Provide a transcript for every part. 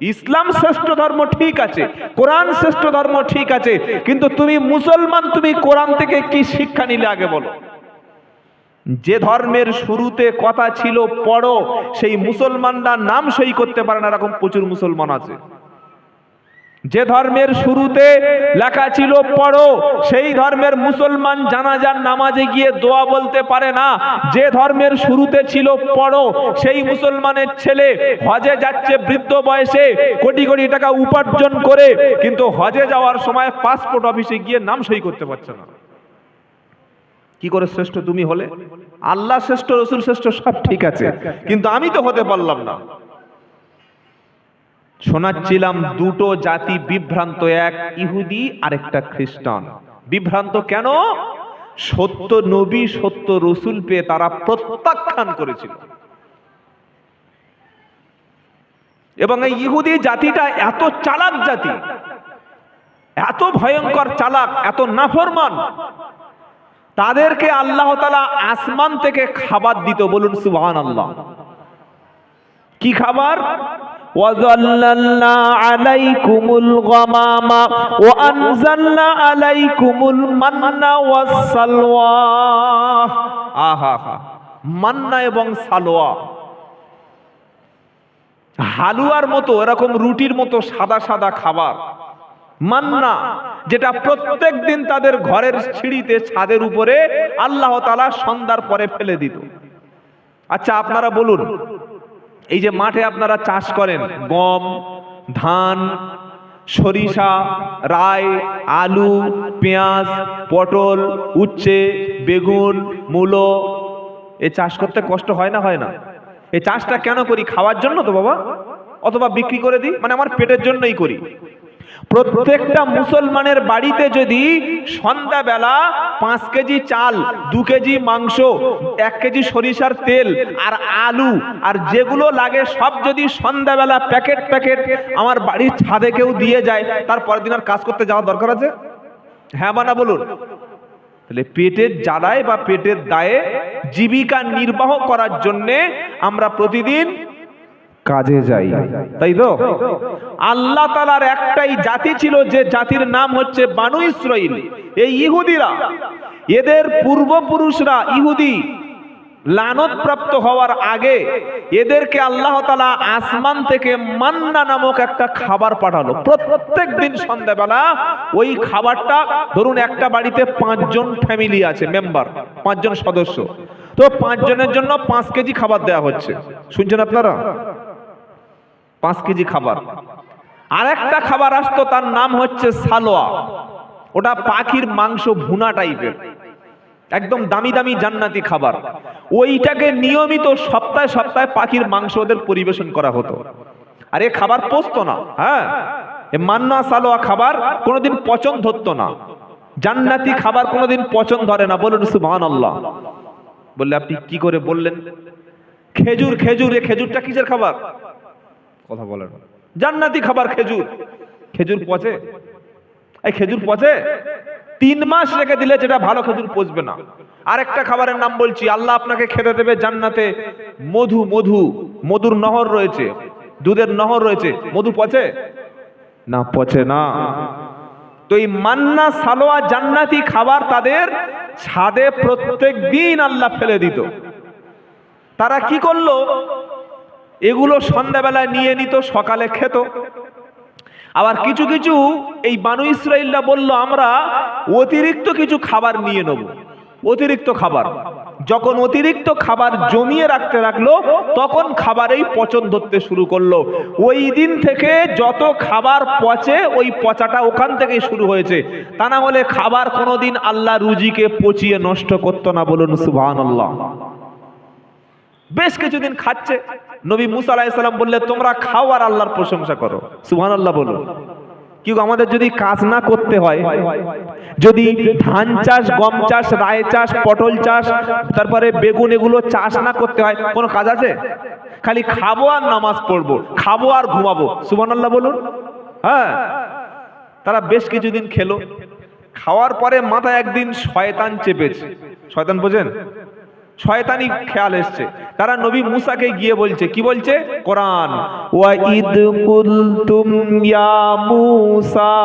ইসলাম শ্রেষ্ঠ ধর্ম ঠিক আছে, কোরআন শ্রেষ্ঠ ধর্ম ঠিক আছে, কিন্তু তুমি মুসলমান, তুমি কোরআন থেকে কি শিক্ষা নিলে আগে বলো। যে ধর্মের শুরুতে কথা ছিল পড়ো, সেই মুসলমানরা নাম সই করতে পারে না, এরকম প্রচুর মুসলমান আছে। যে ধর্মের শুরুতে লেখা ছিল পড়ো, সেই ধর্মের মুসলমান জানাজার নামাজে গিয়ে দোয়া বলতে পারে না। যে ধর্মের শুরুতে ছিল পড়ো, সেই মুসলমানের ছেলে হজে যাচ্ছে বৃদ্ধ বয়সে, কোটি কোটি টাকা উপার্জন করে, কিন্তু হজে যাওয়ার সময় পাসপোর্ট অফিসে গিয়ে নাম সই করতে পারছে না। কি করে শ্রেষ্ঠ তুমি হলে? আল্লাহ শ্রেষ্ঠ, রসুল শ্রেষ্ঠ, সব ঠিক আছে। কিন্তু আমি তো হতে পারলাম না। শোনাচ্ছিলাম দুটো জাতি বিভ্রান্ত, এক ইহুদি, আরেকটা খ্রিস্টান। বিভ্রান্ত কেন? সত্য নবী, সত্য রসুল পেয়ে তারা প্রত্যাখ্যান করেছিল। এবং এই ইহুদি জাতিটা এত চালাক জাতি, এত ভয়ঙ্কর চালাক, এত নাফরমান, তাদেরকে আল্লাহ তালা আসমান থেকে খাবার দিত, বলুন সুবহান আল্লাহ কি খাবার وظللنا عليكم الغمام وأنزلنا عليكم المن والسلوى আহা মান্না এবং সালোয়া হালুয়ার মতো এরকম রুটির মতো সাদা সাদা খাবার মান্না যেটা প্রত্যেক দিন তাদের ঘরের সিঁড়িতে ছাদের উপরে আল্লাহ তালা সন্ধ্যার পরে ফেলে দিত আচ্ছা আপনারা বলুন এই যে মাঠে আপনারা চাষ করেন, গম, ধান, সরিষা রায় আলু, পেঁয়াজ, পটল, উচ্ছে, বেগুন, মূলো, এ চাষ করতে কষ্ট হয় না হয় না? এই চাষটা কেন করি? খাওয়ার জন্য তো বাবা, অথবা বিক্রি করে দিই? মানে আমার পেটের জন্যই করি। প্রত্যেকটা মুসলমানের বাড়িতে যদি সন্ধ্যাবেলা পাঁচ কেজি চাল, দু কেজি মাংস, এক কেজি সরিষার তেল আর আলু আর যেগুলো লাগে সব যদি সন্ধ্যাবেলা প্যাকেট প্যাকেট আমার বাড়ির ছাদে কেউ দিয়ে যায়, তার পরের দিন আর কাজ করতে যাওয়ার দরকার আছে? হ্যাঁ বানা বলুন? তাহলে পেটের জ্বালায় বা পেটের দায়ে জীবিকা নির্বাহ করার জন্যে আমরা প্রতিদিন কাজে যাই। তাই তো? আল্লাহ তালার একটাই জাতি ছিল যে জাতির নাম হচ্ছে বানু ইসরাইল, এই ইহুদিরা। এদের পূর্বপুরুষরা ইহুদি। লানত প্রাপ্ত হওয়ার আগে এদেরকে আল্লাহ তালা আসমান থেকে মান্না নামক একটা খাবার পাঠালো। প্রত্যেক দিন সন্ধ্যাবেলা ওই খাবারটা, ধরুন একটা বাড়িতে পাঁচজন ফ্যামিলি আছে মেম্বার পাঁচজন সদস্য। তো পাঁচজনের জন্য পাঁচ কেজি খাবার দেওয়া হচ্ছে। শুনছেন আপনারা? পাঁচ কেজি খাবার। আর একটা খাবার আসতো, তার নাম হচ্ছে সালোয়া। ওটা পাখির মাংস ভুনা টাইপের। একদম দামি দামি জান্নাতি খাবার। ওইটাকে নিয়মিত সপ্তাহে সপ্তাহে পাখির মাংস ওদের পরিবেশন করা হতো। আর এ খাবার পচতো না হ্যাঁ? মান্না সালোয়া খাবার কোনোদিন পচন ধরতো না। জান্নাতি খাবার কোনোদিন পচন ধরে না। বলুন সুবহান আল্লাহ বললে আপনি কি করে বললেন? খেজুর খেজুর, এ খেজুরটা কিসের খাবার? কথা বলেন। জান্নাতি খাবার খেজুর। খেজুর পচে? এই খেজুর পচে? তিন মাস রেখে দিলে যেটা ভালো খেজুর পচবে না। আরেকটা খাবারের নাম বলছি, আল্লাহ আপনাকে খেতে দেবে জান্নাতে মধু মধু, মধুর নহর রয়েছে। দুধের নহর রয়েছে। মধু পচে? না পচে না। তো এই মান্না, সালোয়া, জান্নাতি খাবার তাদের ছাদে প্রত্যেক দিন আল্লাহ ফেলে দিত। তারা কি করল? এগুলো সন্ধ্যাবেলায় নিয়ে নিত, সকালে খেত। আবার কিছু কিছু এই বানু ইসরাইলরা বলল, আমরা অতিরিক্ত কিছু খাবার নিয়ে নেব। অতিরিক্ত খাবার। যখন অতিরিক্ত খাবার জমিয়ে রাখতে রাখল তখন খাবারেই পচন ধরতে শুরু করল। ওই দিন থেকে যত খাবার পচে, ওই পচাটা ওখান থেকেই শুরু হয়েছে। তা না হলে খাবার কোনোদিন আল্লাহ রুজিকে পচিয়ে নষ্ট করতো না বলুন, সুবহানাল্লাহ। বেশ কিছুদিন খাচ্ছে। নবী মুসা আলাইসাল্লাম বললে, তোমরা খাও আর আল্লাহর প্রশংসা করো। সুহান আল্লাহ বলো। কি আমাদের যদি কাজ না করতে হয়, যদি ধান চাষ, গম চাষ, রায় চাষ, পটল চাষ, তারপরে বেগুন এগুলো চাষ না করতে হয়, কোনো কাজ আছে? খালি খাব আর নামাজ পড়ব, খাব আর ঘুমাবো সুবান আল্লাহ বলুন। হ্যাঁ তারা বেশ কিছুদিন খেলো, খাওয়ার পরে মাথায় একদিন শয়তান চেপেছে। শয়তান বোঝেন? শয়তানি খেয়াল এসছে তারা নবী মুসাকে গিয়ে বলছে কি বলছে কোরআন وإذ قلتم يا موسى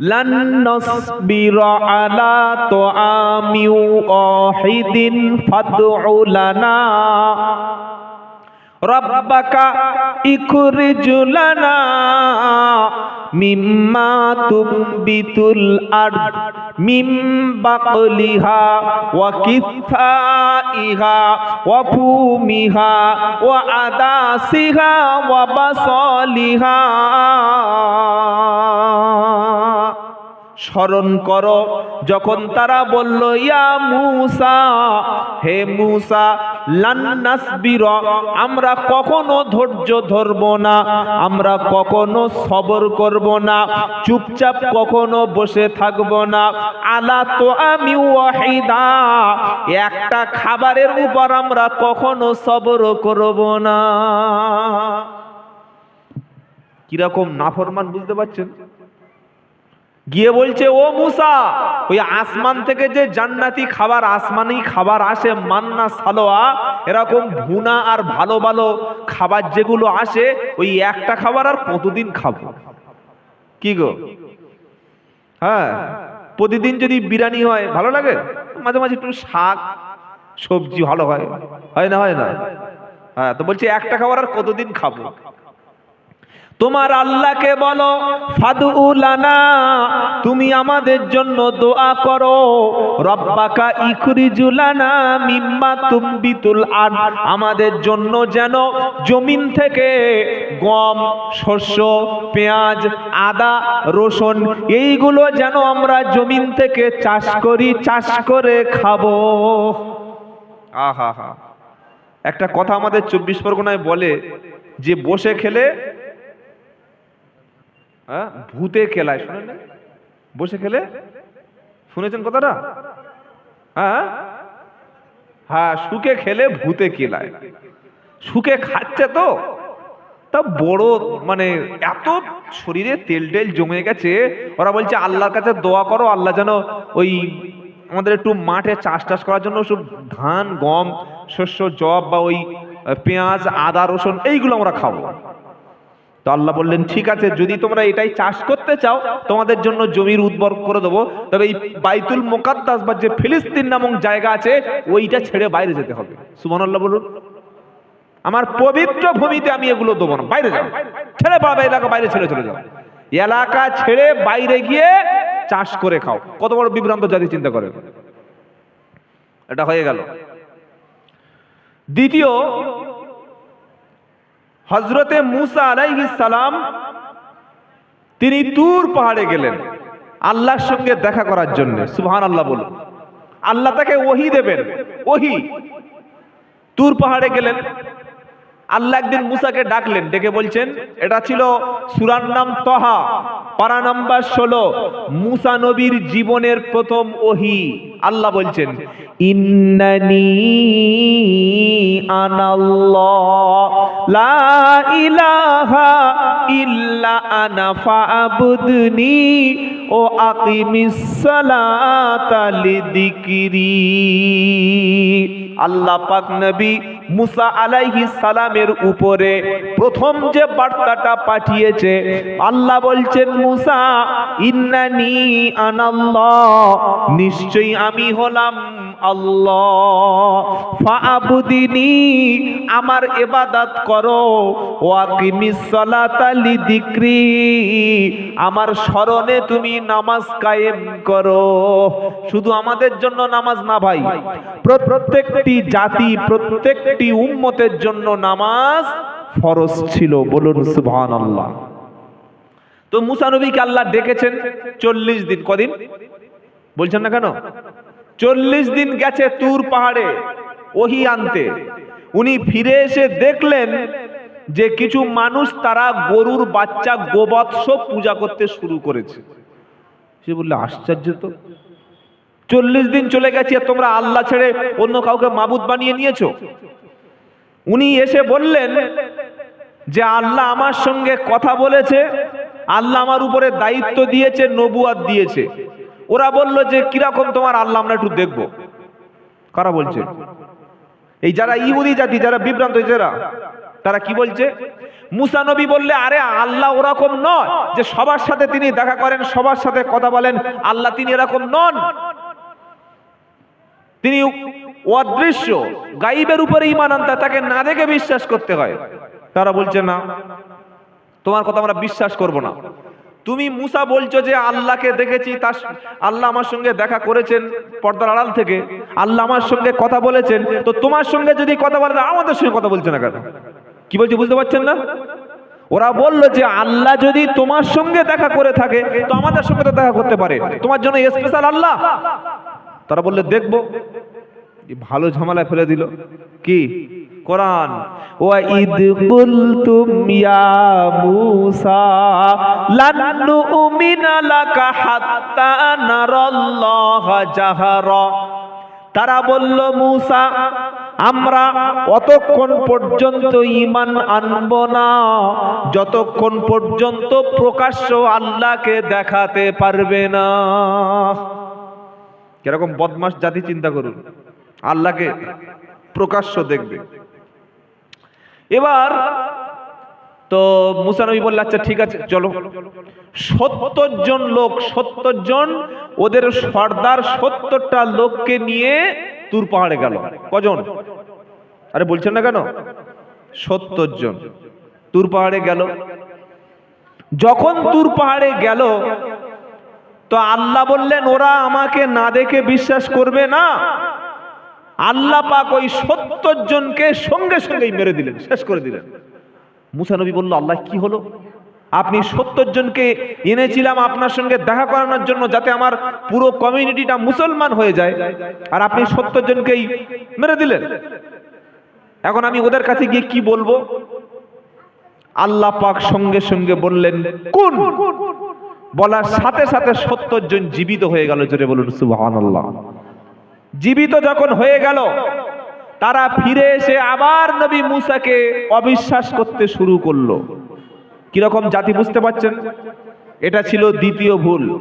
لن نصبر على طعام واحد فادع لنا ربك اخرج لنا মিম্মা তুম্বিতুল আরদ মিম বাকলিহা ওয়া কিসাইহা ওয়া ফুমিহা ওয়া আদাসিহা ওয়া বাসলিহা। স্মরণ করো, যখন তারা বলল, ইয়া মুসা, হে মুসা লান্নাসবির আমরা কখনো ধৈর্য ধরব না, আমরা কখনো সবর করব না, চুপচাপ কখনো বসে থাকব না, আলা তো আমি ওয়াহিদা, একটা খাবারের উপর আমরা কখনো সবর করব না। কীরকম নাফরমান বুঝতে পারছেন? গিয়ে বলছে, ও মুসা, ওই আসমান থেকে যে জান্নাতি খাবার, আসমানি খাবার আসে, মান্না, সালোয়া, এরকম ভুনা আর ভালো ভালো খাবার যেগুলো আসে, ওই একটা খাবার আর কতদিন খাব? কি গো? হ্যাঁ প্রতিদিন যদি বিরিয়ানি হয়, ভালো লাগে? মাঝে মাঝে একটু শাক, সবজি ভালো হয়। হয় না হয় না? হ্যাঁ তো বলছি, একটা খাবার আর কতদিন খাব? তোমার আল্লাহকে বলো ফাদুলানা তুমি আমাদের জন্য দোয়া করো। রব্বাকা ইখরিজুলানা মিম্মা তুমবিতুল আর আমাদের জন্য যেন জমিন থেকে গম, শস্য, পেঁয়াজ, আদা, রসুন, এইগুলো যেন আমরা জমিন থেকে চাষ করি, চাষ করে খাব। আহা হা একটা কথা আমাদের চব্বিশ পরগনায় বলে, যে বসে খেলে হ্যাঁ? ভূতে খেলায়, শুনেন বসে খেলে? শুনেছেন কথাটা? হ্যাঁ? হ্যাঁ সুখে খেলে, ভূতে কেলায় সুখে খাচ্ছে তো? তা বড় মানে এত শরীরে তেল টেল জমে গেছে, ওরা বলছে আল্লাহর কাছে দোয়া করো, আল্লাহ যেন ওই আমাদের একটু মাঠে চাষ টাস করার জন্য সব ধান, গম, শস্য জব বা ওই পেঁয়াজ, আদা, রসুন, এইগুলো আমরা খাব। তো আল্লাহ বললেন, ঠিক আছে, যদি তোমরা এটাই চাষ করতে চাও, তোমাদের জন্য জমির উর্বর করে দেবো। তবে এই বাইতুল মোকাদ্দাস বা যে ফিলিস্তিন নামক জায়গা আছে, ওইটা ছেড়ে বাইরে যেতে হবে। সুমান আল্লাহ বলুন। আমার পবিত্র ভূমিতে আমি এগুলো দেবো না, বাইরে যাও। ছেড়ে পাবে এলাকা বাইরে ছেড়ে চলে যাও। এলাকা ছেড়ে বাইরে গিয়ে চাষ করে খাও। কত বড় বিভ্রান্ত জাতি চিন্তা করে। এটা হয়ে গেল। দ্বিতীয় হজরতে মুসা সালাম, তিনি তুর পাহাড়ে গেলেন আল্লাহর সঙ্গে দেখা করার জন্য। সুহান আল্লাহ বলুন। আল্লাহ তাকে ওহি দেবেন, ওহি। তুর পাহাড়ে গেলেন আল্লাহ একদিন মুসাকে ডাকলেন, ডেকে বলছেন, এটা ছিল সুরার নাম তহা, পারা নাম্বার ষোলো, মুসা নবীর জীবনের প্রথম ওহি। আল্লাহ বলছেন, ইন্নানি আনাল্লাহ, লা ইলাহা ইল্লা আনা ফাবুদনি ও আকিমিস সালাতা লিযিকরি আল্লাহ পাক নবী মুসা আলাইহিস সালামের উপরে প্রথম যে বার্তাটা পাঠিয়েছে, আল্লাহ বলছেন, মুসা, ইন্নানি আনাল্লাহ, নিশ্চয়ই আমি হলাম আল্লাহ। ফাআবুদিনি, আমার ইবাদত করো। ওয়াকিমিস সালাতা লিযিকরি আমার স্মরণে তুমি নামাজ কায়েম করো। শুধু আমাদের জন্য নামাজ না ভাই প্র- প্রত্যেকটি জাতি প্রত্যেকটি উম্মতের জন্য নামাজ ফরজ ছিল, বলুন সুবহানাল্লাহ। তো মুসা নবীকে আল্লাহ ডেকেছেন চল্লিশ দিন। কদিন? বলছেন না কেন? চল্লিশ দিন গেছে তুর পাহাড়ে, ওহি আনতে। উনি ফিরে এসে দেখলেন যে কিছু মানুষ তারা গরুর বাচ্চা গোবৎস পূজা করতে শুরু করেছে। সে বললে, আশ্চর্য তো। চল্লিশ দিন চলে গেছে, তোমরা আল্লাহ ছেড়ে অন্য কাউকে মাবুদ বানিয়ে নিয়েছো? উনি এসে বললেন যে আল্লাহ আমার সঙ্গে কথা বলেছে, আল্লাহ আমার উপরে দায়িত্ব দিয়েছে, নবুয়াত দিয়েছে। ওরা বলল যে, কীরকম তোমার আল্লাহ, আমরা একটু দেখব। কারা বলছে? এই যারা ইহুদি জাতি, যারা বিভ্রান্ত যারা, তারা কি বলছে? মুসা নবী বললে, আরে, আল্লাহ ওরকম নয় যে সবার সাথে তিনি দেখা করেন, সবার সাথে কথা বলেন, আল্লাহ তিনি এরকম নন। তিনি অদৃশ্য, গাইবের উপরে ইমান আনতে তাকে না দেখে বিশ্বাস করতে হয়। তারা বলছে, না, তোমার কথা আমরা বিশ্বাস করব না। তুমি মুসা বলছো যে আল্লাহকে দেখেছি, তার আল্লাহ আমার সঙ্গে দেখা করেছেন পর্দার আড়াল থেকে। আল্লাহ আমার সঙ্গে কথা বলেছেন। তো তোমার সঙ্গে যদি কথা বলে আমাদের সঙ্গে কথা বলছে না কেন? কি বলছে, বুঝতে পারছেন না? ওরা বলল যে আল্লাহ যদি তোমার সঙ্গে দেখা করে থাকে, তো আমাদের সঙ্গে তো দেখা করতে পারে। তোমার জন্য স্পেশাল আল্লাহ। তারা বললে, দেখব। ভালো ঝামেলায় ফেলে দিল। কি? কোরআন। ইয়া মূসা, লান নুমিনা লাকা হাত্তা নারাল্লাহা জাহারা। তারা বলল, মূসা, আমরা অতক্ষণ পর্যন্ত ইমান আনব না। যতক্ষণ পর্যন্ত প্রকাশ্য আল্লাহকে দেখাতে পারবে না। কীরকম বদমাস জাতি চিন্তা করুন। আল্লাহকে প্রকাশ্য দেখবে। এবার তো মুসানবী বললে আচ্ছা ঠিক আছে, চলো। সত্তর জন লোক, সত্তর জন, ওদের সর্দার সত্তরটা লোককে নিয়ে তুর পাহাড়ে গেল। কজন? আরে, বলছেন না কেন? সত্তর জন। তুর পাহাড়ে গেল। যখন তুর পাহাড়ে গেল, তো আল্লাহ বললেন, ওরা আমাকে না দেখে বিশ্বাস করবে না। আল্লাহ পাক ওই সত্তর জনকে সঙ্গে সঙ্গেই মেরে দিলেন, শেষ করে দিলেন। মুসা নবী বলল, আল্লাহ, কি হলো? আপনি সত্তর জনকে এনেছিলাম আপনার সঙ্গে দেখা করানোর জন্য যাতে আমার পুরো কমিউনিটিটা মুসলমান হয়ে যায়। আর আপনি সত্তর জনকেই মেরে দিলেন। এখন আমি ওদের কাছে গিয়ে কি বলব? আল্লাহ পাক সঙ্গে সঙ্গে বললেন, কোন? বলার সাথে সাথে সত্তর জন জীবিত হয়ে গেল, জোরে বলুন, সুবহানাল্লাহ। জীবিত যখন হয়ে গেল, তারা ফিরে এসে আবার নবী মুসাকে অবিশ্বাস করতে শুরু করল। কীরকম জাতি বুঝতে পারছেন? এটা ছিল দ্বিতীয় ভুল।